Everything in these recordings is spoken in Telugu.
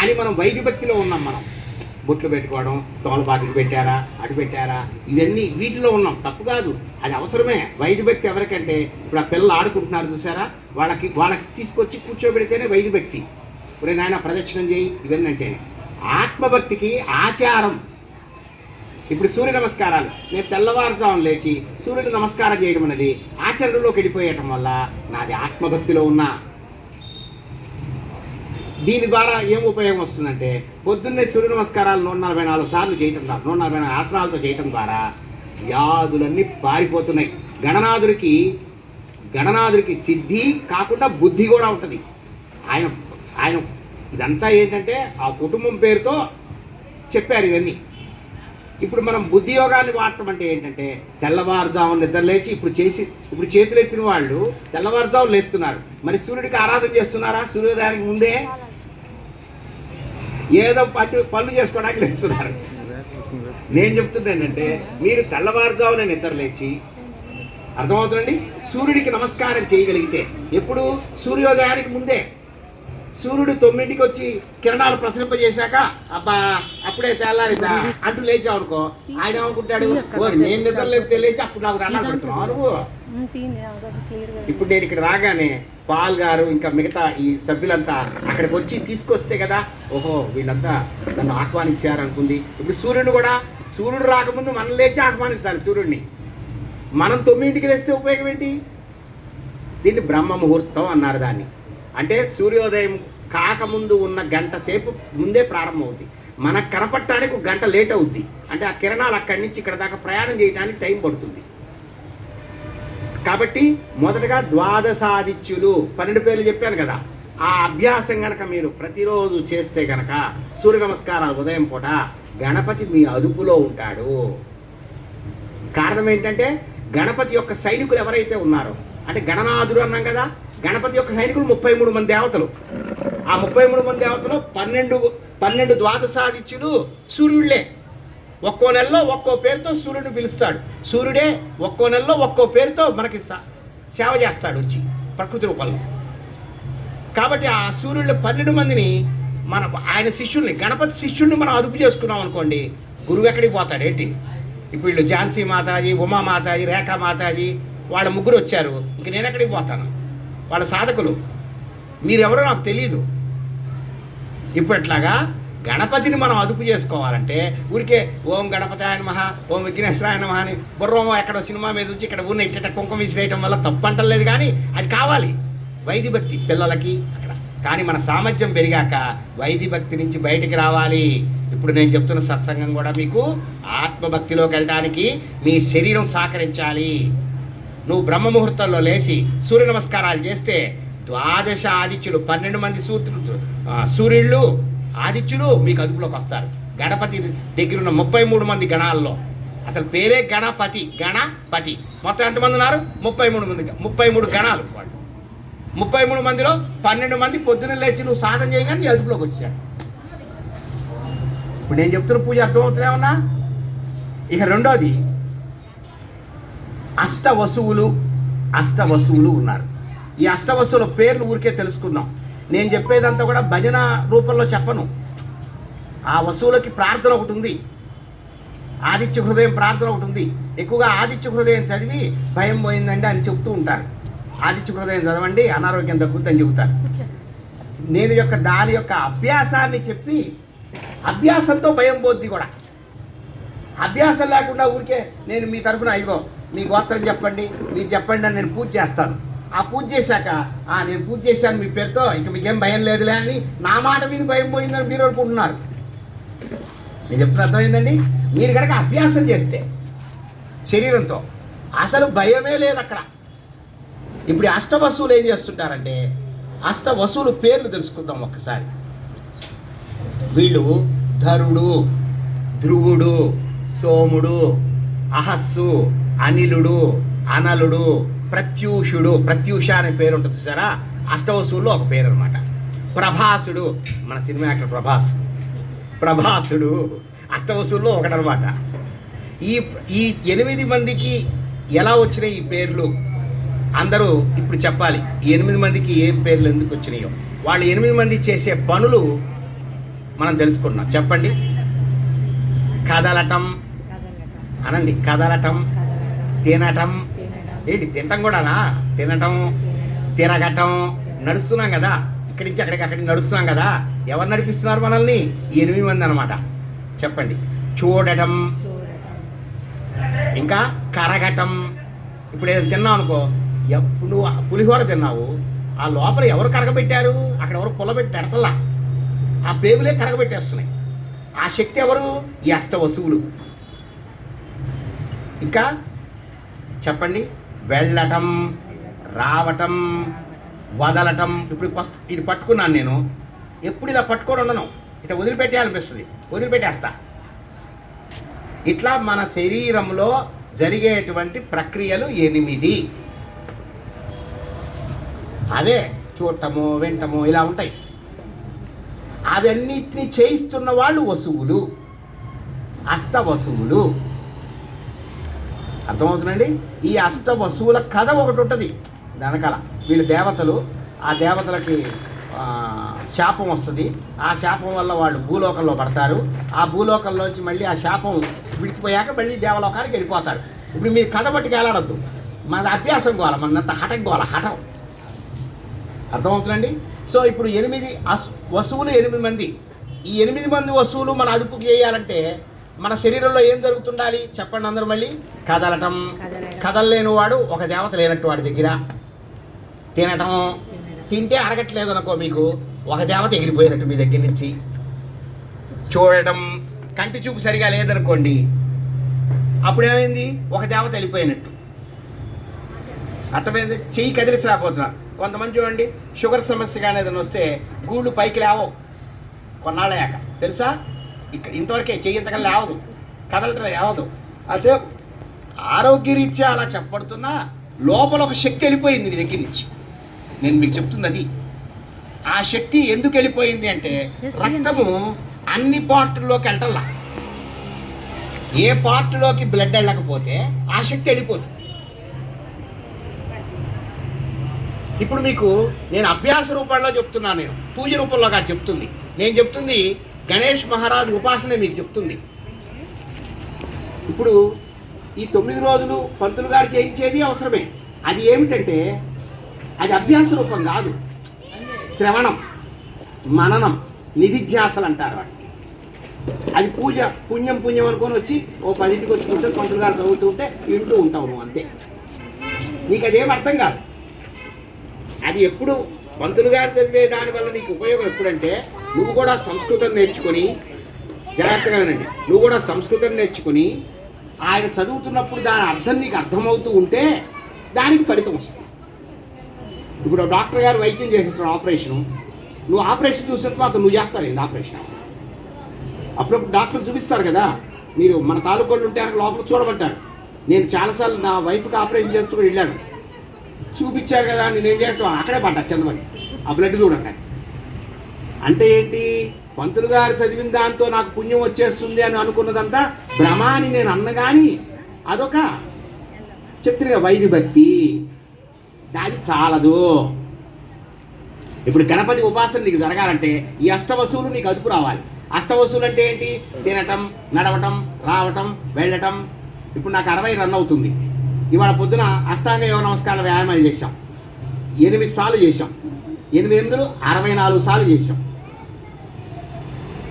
కానీ మనం వైద్య భక్తిలో ఉన్నాం మనం. బొట్లు పెట్టుకోవడం తోలపాటికి పెట్టారా అటు పెట్టారా ఇవన్నీ వీటిలో ఉన్నాం. తప్పు కాదు. అది అవసరమే. వైద్య భక్తి ఎవరికంటే ఇప్పుడు ఆ పిల్లలు ఆడుకుంటున్నారు చూసారా? వాళ్ళకి వాళ్ళకి తీసుకొచ్చి కూర్చోబెడితేనే వైద్య భక్తి. ఇప్పుడు నాయన ప్రదక్షిణం చేయి ఇవన్నీ అంటేనే. ఆత్మభక్తికి ఆచారం. ఇప్పుడు సూర్య నమస్కారాలు. నేను తెల్లవారుజామున లేచి సూర్యుడు నమస్కారం చేయడం అనేది ఆచరణలోకి వెళ్ళిపోయటం వల్ల నాది ఆత్మభక్తిలో ఉన్నా. దీని ద్వారా ఏం ఉపయోగం వస్తుందంటే పొద్దున్నే సూర్య నమస్కారాలు నూట నలభై నాలుగు సార్లు చేయటం ద్వారా నూట నలభై నాలుగు ఆసనాలతో చేయటం ద్వారా వ్యాధులన్నీ పారిపోతున్నాయి. గణనాథుడికి గణనాథుడికి సిద్ధి కాకుండా బుద్ధి కూడా ఉంటుంది. ఆయన ఆయన ఇదంతా ఏంటంటే ఆ కుటుంబం పేరుతో చెప్పారు ఇవన్నీ. ఇప్పుడు మనం బుద్ధి యోగాన్ని వాడటం అంటే ఏంటంటే తెల్లవారుజామున నిద్ర లేచి ఇప్పుడు చేసి ఇప్పుడు చేతులు ఎత్తిన వాళ్ళు తెల్లవారుజామున లేస్తున్నారు. మరి సూర్యుడికి ఆరాధన చేస్తున్నారా? సూర్యోదయానికి ముందే? ఏదో పట్టు పనులు చేసుకోవడానికి లేస్తున్నారు. నేను చెప్తున్నానంటే మీరు తెల్లవారుజామున నిద్ర లేచి అర్థమవుతుందండి? సూర్యుడికి నమస్కారం చేయగలిగితే ఎప్పుడు? సూర్యోదయానికి ముందే. సూర్యుడు తొమ్మిదింటికి వచ్చి కిరణాలు ప్రసరింపజేశాక అబ్బా అప్పుడే తెల్లారిద్దా అంటూ లేచావు అనుకో ఆయన ఏమనుకుంటాడు? నేను నిద్ర లేపితే లేచి అప్పుడు నాకు దండాలు పెడుతున్నావు నువ్వు? ఇప్పుడు నేను ఇక్కడ రాగానే పాల్ గారు ఇంకా మిగతా ఈ సభ్యులంతా అక్కడికి వచ్చి తీసుకొస్తే కదా ఓహో వీళ్ళంతా నన్ను ఆహ్వానించారు అనుకుంది ఇప్పుడు సూర్యుడు కూడా సూర్యుడు రాకముందు మనం లేచి ఆహ్వానించాలి సూర్యుడిని. మనం తొమ్మిదింటికి లేస్తే ఉపయోగం ఏంటి? దీన్ని బ్రహ్మ ముహూర్తం అన్నారు దాన్ని. అంటే సూర్యోదయం కాకముందు ఉన్న గంట సేపు ముందే ప్రారంభమవుద్ది. మనకు కనపడటానికి ఒక గంట లేట్ అవుద్ది. అంటే ఆ కిరణాలు అక్కడి నుంచి ఇక్కడ దాకా ప్రయాణం చేయడానికి టైం పడుతుంది. కాబట్టి మొదటగా ద్వాదశాదిత్యులు పన్నెండు పేర్లు చెప్పాను కదా. ఆ అభ్యాసం గనక మీరు ప్రతిరోజు చేస్తే గనక సూర్య నమస్కారాలు ఉదయం పూట గణపతి మీ అదుపులో ఉంటాడు. కారణం ఏంటంటే గణపతి యొక్క సైనికులు ఎవరైతే ఉన్నారో అంటే గణనాథుడు అన్నాం కదా గణపతి యొక్క సైనికులు ముప్పై మూడు మంది దేవతలు. ఆ ముప్పై మూడు మంది దేవతలు పన్నెండు పన్నెండు ద్వాదశాదిత్యులు సూర్యుళ్ళే. ఒక్కో నెలలో ఒక్కో పేరుతో సూర్యుడిని పిలుస్తాడు. సూర్యుడే ఒక్కో నెలలో ఒక్కో పేరుతో మనకి సేవ చేస్తాడు వచ్చి ప్రకృతి రూపంలో. కాబట్టి ఆ సూర్యుడు పన్నెండు మందిని మన ఆయన శిష్యుల్ని గణపతి శిష్యుల్ని మనం అదుపు చేసుకున్నాం అనుకోండి గురువు ఎక్కడికి పోతాడు ఏంటి? ఇప్పుడు వీళ్ళు ఝాన్సీ మాతాజీ ఉమా మాతాజీ రేఖా మాతాజీ వాళ్ళ ముగ్గురు వచ్చారు. ఇంక నేను ఎక్కడికి పోతాను? వాళ్ళ సాధకులు. మీరెవరో నాకు తెలియదు ఇప్పుడు ఎట్లాగా గణపతిని మనం అదుపు చేసుకోవాలంటే ఊరికే ఓం గణపతి ఆయన మహా ఓం విఘ్నేశ్వరాయన మహా అని బుర్రోమో ఎక్కడో సినిమా మీద వచ్చి ఇక్కడ ఉన్న ఇట్ట కుంకుమ విసిరేయటం వల్ల తప్పు అంటలేదు కానీ అది కావాలి. వైద్య భక్తి పిల్లలకి అక్కడ. కానీ మన సామర్థ్యం పెరిగాక వైద్య భక్తి నుంచి బయటికి రావాలి. ఇప్పుడు నేను చెప్తున్న సత్సంగం కూడా మీకు ఆత్మభక్తిలోకి వెళ్ళడానికి మీ శరీరం సహకరించాలి. నువ్వు బ్రహ్మ ముహూర్తంలో లేచి సూర్య నమస్కారాలు చేస్తే ద్వాదశ ఆదిత్యులు పన్నెండు మంది సూత్రులు సూర్యుళ్ళు ఆదిత్యులు మీకు అదుపులోకి వస్తారు. గణపతి దగ్గర ఉన్న ముప్పై మూడు మంది గణాల్లో. అసలు పేరే గణపతి గణపతి. మొత్తం ఎంతమంది ఉన్నారు? ముప్పై మూడు మంది ముప్పై మూడు గణాలు వాళ్ళు. ముప్పై మూడు మందిలో పన్నెండు మంది పొద్దున్న లేచి నువ్వు సాధన చేయగానే నీ అదుపులోకి వచ్చాడు ఇప్పుడు నేను చెప్తున్న పూజ అర్థమవుతున్నామన్నా ఇక రెండోది అష్టవసువులు అష్టవసువులు ఉన్నారు. ఈ అష్టవసువుల పేర్లు ఊరికే తెలుసుకుందాం. నేను చెప్పేదంతా కూడా భజన రూపంలో చెప్పను. ఆ వసువులకి ప్రార్థన ఒకటి ఉంది. ఆదిత్య హృదయం ప్రార్థన ఒకటి ఉంది. ఎక్కువగా ఆదిత్య హృదయం చదివి భయం పోయిందండి అని చెప్తూ ఉంటారు. ఆదిత్య హృదయం చదవండి అనారోగ్యం తగ్గుద్దని చెబుతారు. నేను యొక్క దాని యొక్క అభ్యాసాన్ని చెప్పి అభ్యాసంతో భయం పోద్ది కూడా. అభ్యాసం లేకుండా ఊరికే నేను మీ తరఫున ఇగో మీ గోత్రం చెప్పండి మీరు చెప్పండి అని నేను పూజ చేస్తాను. ఆ పూజ చేశాక ఆ నేను పూజ చేశాను మీ పేరుతో ఇక మీకేం భయం లేదులే అని నా మాట మీద భయం పోయిందని మీరు అనుకుంటున్నారు. నేను చెప్తున్న అర్థమైందండి? మీరు కనుక అభ్యాసం చేస్తే శరీరంతో అసలు భయమే లేదు అక్కడ. ఇప్పుడు అష్టవసువులు అష్ట ఏం చేస్తుంటారంటే అష్టవసువులు పేర్లు తెలుసుకుందాం ఒక్కసారి. వీళ్ళు ధరుడు ధ్రువుడు సోముడు అహస్సు అనిలుడు అనలుడు ప్రత్యూషుడు ప్రత్యూష అనే పేరు ఉంటుంది చూసారా? అష్టవసువుల్లో ఒక పేరు అనమాట ప్రభాసుడు మన సినిమా యాక్టర్ ప్రభాస్. ప్రభాసుడు అష్టవసువుల్లో ఒకటనమాట ఈ ఈ ఎనిమిది మందికి ఎలా వచ్చినాయి ఈ పేర్లు? అందరూ ఇప్పుడు చెప్పాలి ఈ ఎనిమిది మందికి ఏం పేర్లు ఎందుకు వచ్చినాయో. వాళ్ళు ఎనిమిది మంది చేసే పనులు మనం తెలుసుకున్నాం చెప్పండి. కదలటం. అనండి కదలటం. తినటం. ఏంటి తినటం కూడానా? తినటం తిరగటం నడుస్తున్నాం కదా. ఇక్కడి నుంచి అక్కడికి అక్కడికి నడుస్తున్నాం కదా. ఎవరు నడిపిస్తున్నారు మనల్ని? ఎనిమిది మంది అనమాట చెప్పండి. చూడటం. ఇంకా కరగటం. ఇప్పుడు ఏదో తిన్నావు అనుకో ఎప్పుడు పులిహోర తిన్నావు? ఆ లోపల ఎవరు కరగబెట్టారు? అక్కడ ఎవరు పుల్లబెట్టి పెడతలా? ఆ పేగులే కరగబెట్టేస్తున్నాయి. ఆ శక్తి ఎవరు? ఈ అష్ట వసువులు ఇంకా చెప్పండి. వెళ్ళటం రావటం వదలటం ఇప్పుడు ఫస్ట్ ఇది పట్టుకున్నాను నేను. ఎప్పుడు ఇలా పట్టుకొని ఉండను. ఇట్లా వదిలిపెట్టేయాలనిపిస్తుంది. వదిలిపెట్టేస్తా. ఇట్లా మన శరీరంలో జరిగేటువంటి ప్రక్రియలు ఎనిమిది. అదే చూడటము వింటము ఇలా ఉంటాయి. అవన్నిటిని చేయిస్తున్న వాళ్ళు వసువులు. అష్ట వసువులు. అర్థమవుతుందండి? ఈ అష్ట వసువుల కథ ఒకటి ఉంటుంది. వెనకాల వీళ్ళు దేవతలు ఆ దేవతలకి శాపం వస్తుంది. ఆ శాపం వల్ల వాళ్ళు భూలోకంలో పడతారు. ఆ భూలోకంలోంచి మళ్ళీ ఆ శాపం విడిచిపోయాక మళ్ళీ దేవలోకానికి వెళ్ళిపోతారు. ఇప్పుడు మీరు కథ పట్టుకు వెళ్ళాడద్దు మన అభ్యాసం గోల మనంత హఠం గోల హఠం. అర్థమవుతుందండి? సో ఇప్పుడు ఎనిమిది అసు వస్తువులు ఎనిమిది మంది. ఈ ఎనిమిది మంది వస్తువులు మన అదుపుకి చేయాలంటే మన శరీరంలో ఏం జరుగుతుండాలి? చెప్పండి అందరూ మళ్ళీ. కదలటం. కదలలేని వాడు ఒక దేవత లేనట్టు వాడి దగ్గర. తినటం. తింటే అరగట్లేదు అనుకో మీకు ఒక దేవత ఎగిరిపోయినట్టు మీ దగ్గర నుంచి. చూడటం. కంటి చూపు సరిగా లేదనుకోండి అప్పుడు ఏమైంది ఒక దేవత వెళ్ళిపోయినట్టు. అర్థమైంది? చెయ్యి కదిలిసి రాకపోతున్నారు కొంతమంది చూడండి షుగర్ సమస్య కానీ ఏదైనా వస్తే గూళ్ళు పైకి లేవవు. కొన్నాళ్ళయ్యాక. తెలుసా? ఇక్కడ ఇంతవరకే ఇంతకన్నా లేవదు. కదలటం లేవదు. అంటే ఆరోగ్యరీత్యా అలా చెప్పబడుతున్నా లోపల ఒక శక్తి వెళ్ళిపోయింది నీ దగ్గర నుంచి. నేను మీకు చెప్తుంది అది ఆ శక్తి ఎందుకు వెళ్ళిపోయింది అంటే రక్తము అన్ని పార్టుల్లోకి వెళ్ళటల్లా ఏ పార్టులోకి బ్లడ్ వెళ్ళకపోతే ఆ శక్తి వెళ్ళిపోతుంది. ఇప్పుడు మీకు నేను అభ్యాస రూపంలో చెప్తున్నాను నేను. పూజ రూపంలో కాదు చెప్తుంది. నేను చెప్తుంది గణేష్ మహారాజ్ ఉపాసనే మీకు చెప్తుంది. ఇప్పుడు ఈ తొమ్మిది రోజులు పంతులు గారు చేయించేది అవసరమే. అది ఏమిటంటే అది అభ్యాస రూపం కాదు. శ్రవణం మననం నిధిధ్యాసలు అంటారు వాటికి. అది పూజ పుణ్యం పుణ్యం అనుకొని వచ్చి ఓ పదింటికి వచ్చి కూర్చొని పంతులు గారు చదువుతుంటే వింటూ ఉంటావు నువ్వు అంతే. నీకు అదేం అర్థం కాదు. అది ఎప్పుడు పంతులు గారు చదివే దానివల్ల నీకు ఉపయోగం ఎప్పుడంటే నువ్వు కూడా సంస్కృతం నేర్చుకొని జాగ్రత్తగా వినండి. నువ్వు కూడా సంస్కృతం నేర్చుకుని ఆయన చదువుతున్నప్పుడు దాని అర్థం నీకు అర్థమవుతూ ఉంటే దానికి ఫలితం వస్తుంది. ఇప్పుడు డాక్టర్ గారు వైద్యం చేసేస్తాడు ఆపరేషను నువ్వు ఆపరేషన్ చూసిన తర్వాత నువ్వు చేస్తావు ఏంది ఆపరేషన్? అప్పుడప్పుడు డాక్టర్లు చూపిస్తారు కదా మీరు మన తాలూకోళ్ళు ఉంటే ఆయన లోపల చూడబడ్డారు నేను చాలాసార్లు నా వైఫ్కి ఆపరేషన్ చేస్తూ వెళ్ళాను. చూపించారు కదా నేనేం చేస్తాను? అక్కడే పడ్డా చందమని ఆ బ్లడ్ చూడండి. అంటే ఏంటి? పంతులు గారు చదివిన దాంతో నాకు పుణ్యం వచ్చేస్తుంది అని అనుకున్నదంతా భ్రమ అని నేను అన్నగాని అదొక చెప్తున్నా వైద్య భక్తి. దాని చాలదు. ఇప్పుడు గణపతి ఉపాసన నీకు జరగాలంటే ఈ అష్టవసువులు నీకు అదుపు రావాలి. అష్టవసువులు అంటే ఏంటి? తినటం నడవటం రావటం వెళ్ళటం. ఇప్పుడు నాకు అరవై రన్ అవుతుంది. ఇవాళ పొద్దున అష్టాంగ యోగ నమస్కార వ్యాయామాలు చేశాం. ఎనిమిది సార్లు చేశాం. ఎనిమిది ఎనిమిదిలు అరవై నాలుగు సార్లు చేశాం.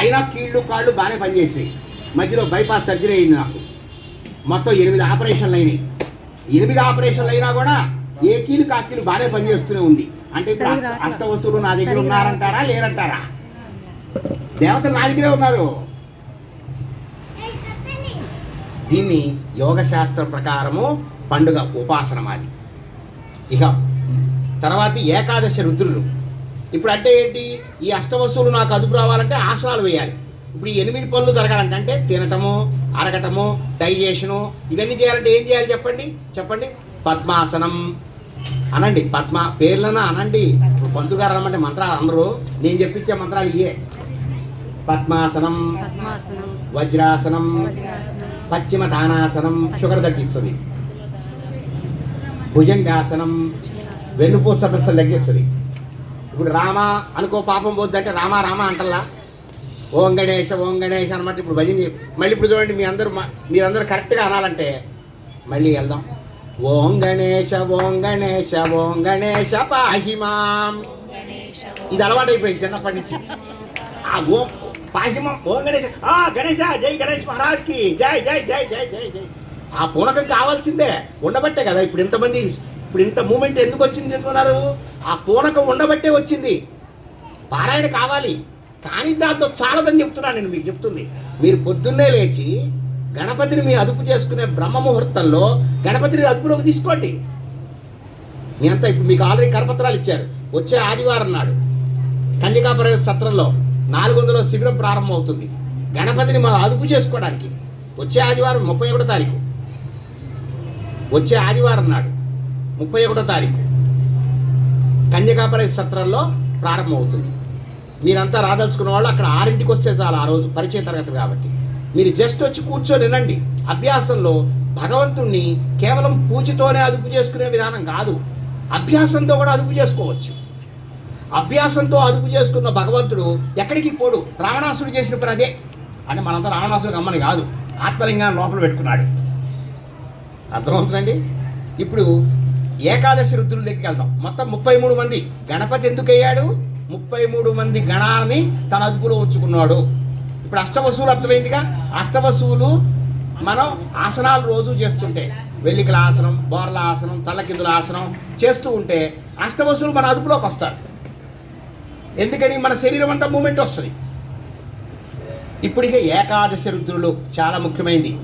అయినా కీళ్ళు కాళ్ళు బాగానే పనిచేసాయి మధ్యలో బైపాస్ సర్జరీ అయింది నాకు. మొత్తం ఎనిమిది ఆపరేషన్లు అయినాయి. ఎనిమిది ఆపరేషన్లు అయినా కూడా ఏ కీలు కా కీలు బాగానే పనిచేస్తూనే ఉంది. అంటే ఇప్పుడు సరిగా రావట్లా. అష్ట వస్తువులు నా దగ్గర ఉన్నారంటారా లేరంటారా? దేవతలు నా దగ్గరే ఉన్నారు. దీన్ని యోగ శాస్త్రం ప్రకారము పండుగ ఉపాసన మాది. ఇక తర్వాత ఏకాదశి రుద్రులు. ఇప్పుడు అంటే ఏంటి? ఈ అష్టవస్తువులు నాకు అదుపు రావాలంటే ఆసనాలు వేయాలి. ఇప్పుడు ఈ ఎనిమిది పనులు జరగాలంటే అంటే తినటము అరగటము డైజెషను ఇవన్నీ చేయాలంటే ఏం చేయాలి చెప్పండి? చెప్పండి. పద్మాసనం అనండి. పద్మ పేర్లన అనండి. ఇప్పుడు పంతులు గారు అనమంటే మంత్రాలు అందరూ నేను చెప్పించే మంత్రాలు ఇయే. పద్మాసనం వజ్రాసనం పశ్చిమ దానాసనం షుగర్ తగ్గిస్తుంది. భుజంగాసనం వెన్నుపూస సమస్యలు తగ్గిస్తుంది. ఇప్పుడు రామ అనుకో పాపం పోద్దంటే రామ రామ అంటల్లా ఓం గణేష ఓం గణేష అనమాట ఇప్పుడు భజన మళ్ళీ ఇప్పుడు చూడండి మీ అందరూ మీరందరూ కరెక్ట్గా అనాలంటే మళ్ళీ వెళ్దాం. ఓం గణేష ఓం గణేష ఓం గణేష పాహిమాం ఇది అలవాటైపోయింది చిన్నప్పటి నుంచి. ఆ ఓం పాహిమాం ఓం గణేష ఆ గణేష జై గణేష్ మహారాజ్కి జై జై జై జై జై జై. ఆ పూనకం కావాల్సిందే ఉండబట్టే కదా ఇప్పుడు ఇంతమంది ఇప్పుడు ఇంత మూమెంట్ ఎందుకు వచ్చింది అనుకున్నారు ఆ పూనకం ఉండబట్టే వచ్చింది. పారాయణ కావాలి. కానీ దాంతో చాలదని చెప్తున్నాను నేను మీకు చెప్తుంది. మీరు పొద్దున్నే లేచి గణపతిని మీ అదుపు చేసుకునే బ్రహ్మ ముహూర్తంలో గణపతిని అదుపులోకి తీసుకోండి. మీ అంతా ఇప్పుడు మీకు ఆల్రెడీ కరపత్రాలు ఇచ్చారు. వచ్చే ఆదివారం నాడు కన్యకాపుర సత్రంలో నాలుగు వందల శిబిరం ప్రారంభం అవుతుంది గణపతిని మనం అదుపు చేసుకోవడానికి వచ్చే ఆదివారం ముప్పై ఒకటో తారీఖు. వచ్చే ఆదివారం నాడు ముప్పై ఒకటో తారీఖు. కన్యకాపుర సత్రంలో ప్రారంభమవుతుంది. మీరంతా రాదలుచుకున్న వాళ్ళు అక్కడ ఆరింటికి వస్తే చాలు ఆ రోజు పరిచయ తరగతి కాబట్టి. మీరు జస్ట్ వచ్చి కూర్చొని వినండి. అభ్యాసంలో భగవంతుణ్ణి కేవలం పూజతోనే అదుపు చేసుకునే విధానం కాదు. అభ్యాసంతో కూడా అదుపు చేసుకోవచ్చు. అభ్యాసంతో అదుపు చేసుకున్న భగవంతుడు ఎక్కడికి పోడు? రావణాసుడు చేసిన పని అదే. అంటే మనంతా రావణాసుడు గమ్మని కాదు. ఆత్మలింగాన్ని లోపల పెట్టుకున్నాడు. అర్థమవుతుందండి? ఇప్పుడు ఏకాదశి రుద్రుల దగ్గరికి వెళ్తాం మొత్తం ముప్పై మూడు మంది. గణపతి ఎందుకు అయ్యాడు? ముప్పై మూడు మంది గణాలని తన అదుపులో ఉంచుకున్నాడు. ఇప్పుడు అష్టవసువులు అర్థమైందిగా? అష్టవసువులు మనం ఆసనాలు రోజు చేస్తుంటే వెల్లికల ఆసనం బోర్ల ఆసనం తల్లకిందుల ఆసనం చేస్తూ ఉంటే అష్టవసువులు మన అదుపులోకి వస్తారు ఎందుకని? మన శరీరం అంతా మూమెంట్ వస్తుంది. ఇప్పుడు ఇక ఏకాదశి రుద్రులు చాలా ముఖ్యమైనది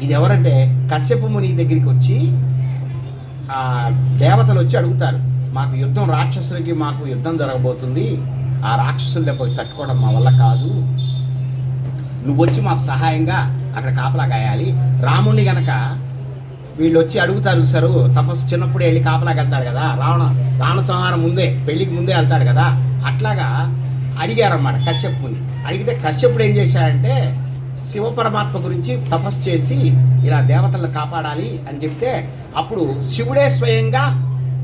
ఇది ఎవరంటే కశ్యప ముని దగ్గరికి వచ్చి దేవతలు వచ్చి అడుగుతారు మాకు యుద్ధం రాక్షసులకి మాకు యుద్ధం జరగబోతుంది. ఆ రాక్షసుల దెబ్బకి తట్టుకోవడం మా వల్ల కాదు. నువ్వు వచ్చి మాకు సహాయంగా అక్కడ కాపలా కాయాలి రాముణ్ణి గనక వీళ్ళు వచ్చి అడుగుతారు సరు తపస్సు చిన్నప్పుడు వెళ్ళి కాపలాకి వెళ్తాడు కదా. రావణ రావణ సంహారం ముందే పెళ్ళికి ముందే వెళ్తాడు కదా. అట్లాగా అడిగారన్నమాట కశ్యపుని. అడిగితే కశ్యపుడు ఏం చేశాడంటే శివ పరమాత్మ గురించి తపస్సు చేసి ఇలా దేవతలను కాపాడాలి అని చెప్తే అప్పుడు శివుడే స్వయంగా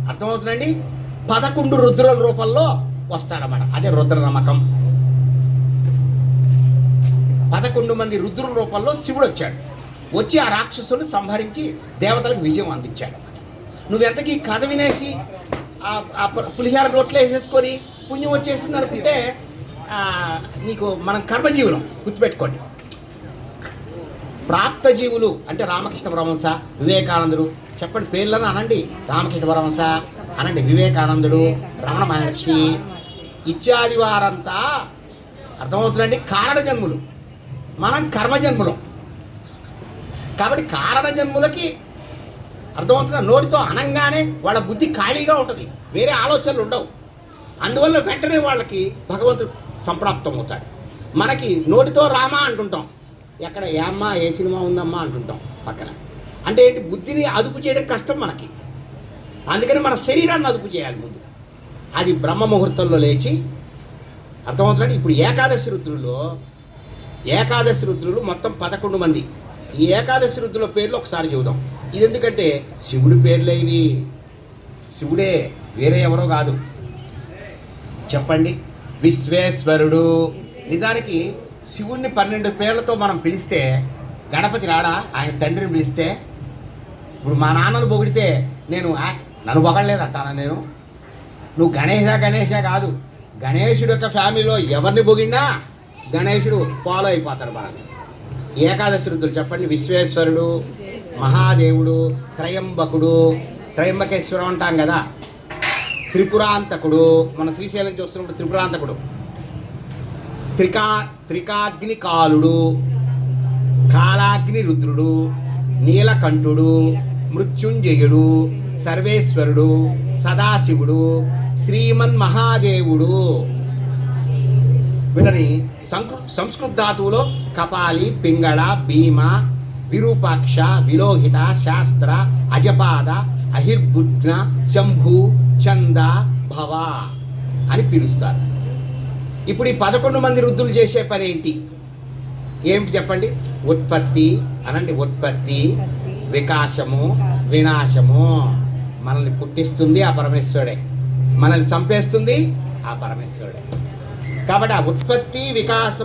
అర్థమవుతుందండి? పదకొండు రుద్రుల రూపంలో వస్తాడన్నమాట. అదే రుద్ర నమ్మకం. పదకొండు మంది రుద్రుల రూపంలో శివుడు వచ్చాడు. వచ్చి ఆ రాక్షసుని సంహరించి దేవతలకు విజయం అందించాడు. నువ్వెంతకీ కథ వినేసి ఆ- పులిహార నోట్లో వేసేసుకొని పుణ్యం వచ్చేసింది అనుకుంటే నీకు మనం కర్మజీవనం గుర్తుపెట్టుకోండి. ప్రాప్త జీవులు అంటే రామకృష్ణ పరమహంస వివేకానందుడు. చెప్పండి పేర్లను అనండి. రామకృష్ణ పరమహంస అనండి వివేకానందుడు రమణ మహర్షి ఇత్యాది వారంతా అర్థమవుతుందండి కారణ జన్ములు మనం కర్మజన్ములం. కాబట్టి కారణ జన్ములకి అర్థమవుతున్న నోటితో అనంగానే వాళ్ళ బుద్ధి ఖాళీగా ఉంటుంది. వేరే ఆలోచనలు ఉండవు. అందువల్ల వెంటనే వాళ్ళకి భగవంతుడు సంప్రాప్తం అవుతాడు మనకి నోటితో రామా అంటుంటాం. ఎక్కడ ఏ అమ్మా ఏ సినిమా ఉందమ్మా అంటుంటాం పక్కన. అంటే ఏంటి? బుద్ధిని అదుపు చేయడం కష్టం మనకి. అందుకని మన శరీరాన్ని అదుపు చేయాలి ముందు. అది బ్రహ్మ ముహూర్తంలో లేచి అర్థమవుతుందంటే ఇప్పుడు ఏకాదశి రుద్రుల్లో ఏకాదశి రుద్రులు మొత్తం పదకొండు మంది. ఈ ఏకాదశి రుద్రుల పేర్లు ఒకసారి చూద్దాం ఇది ఎందుకంటే శివుడి పేర్లే ఇవి. శివుడే వేరే ఎవరో కాదు. చెప్పండి. విశ్వేశ్వరుడు. నిజానికి శివుణ్ణి పన్నెండు పేర్లతో మనం పిలిస్తే గణపతి రాడా? ఆయన తండ్రిని పిలిస్తే ఇప్పుడు మా నాన్నను పొగిడితే నేను "ఆ, నన్ను పొగడలేదంటానా నేను? నువ్వు గణేష గణేష కాదు. గణేశుడు యొక్క ఫ్యామిలీలో ఎవరిని పొగిడినా గణేశుడు ఫాలో అయిపోతాడు బాగా ఏకాదశి రుద్రులు చెప్పండి. విశ్వేశ్వరుడు మహాదేవుడు త్రయంబకుడు త్రయంబకేశ్వరం అంటాం కదా. త్రిపురాంతకుడు మన శ్రీశైలం చూస్తున్నప్పుడు త్రిపురాంతకుడు. త్రికా త్రికాగ్ని కాలుడు కాలాగ్ని రుద్రుడు నీలకంఠుడు మృత్యుంజయుడు సర్వేశ్వరుడు సదాశివుడు శ్రీమన్ మహాదేవుడు వీళ్ళని సంస్కృత ధాతువులో కపాలి పింగళ భీమ విరూపాక్ష విలోహిత శాస్త్ర అజపాద అహిర్బుజ్ఞ శంభు చంద భవ అని పిలుస్తారు. ఇప్పుడు ఈ పదకొండు మంది వృద్ధులు చేసే పని ఏంటి? ఏమిటి చెప్పండి? ఉత్పత్తి అనండి ఉత్పత్తి. వికాసము వినాశము. మనల్ని పుట్టిస్తుంది ఆ పరమేశ్వరుడే. మనల్ని చంపేస్తుంది ఆ పరమేశ్వరుడే. కాబట్టి ఆ ఉత్పత్తి వికాసం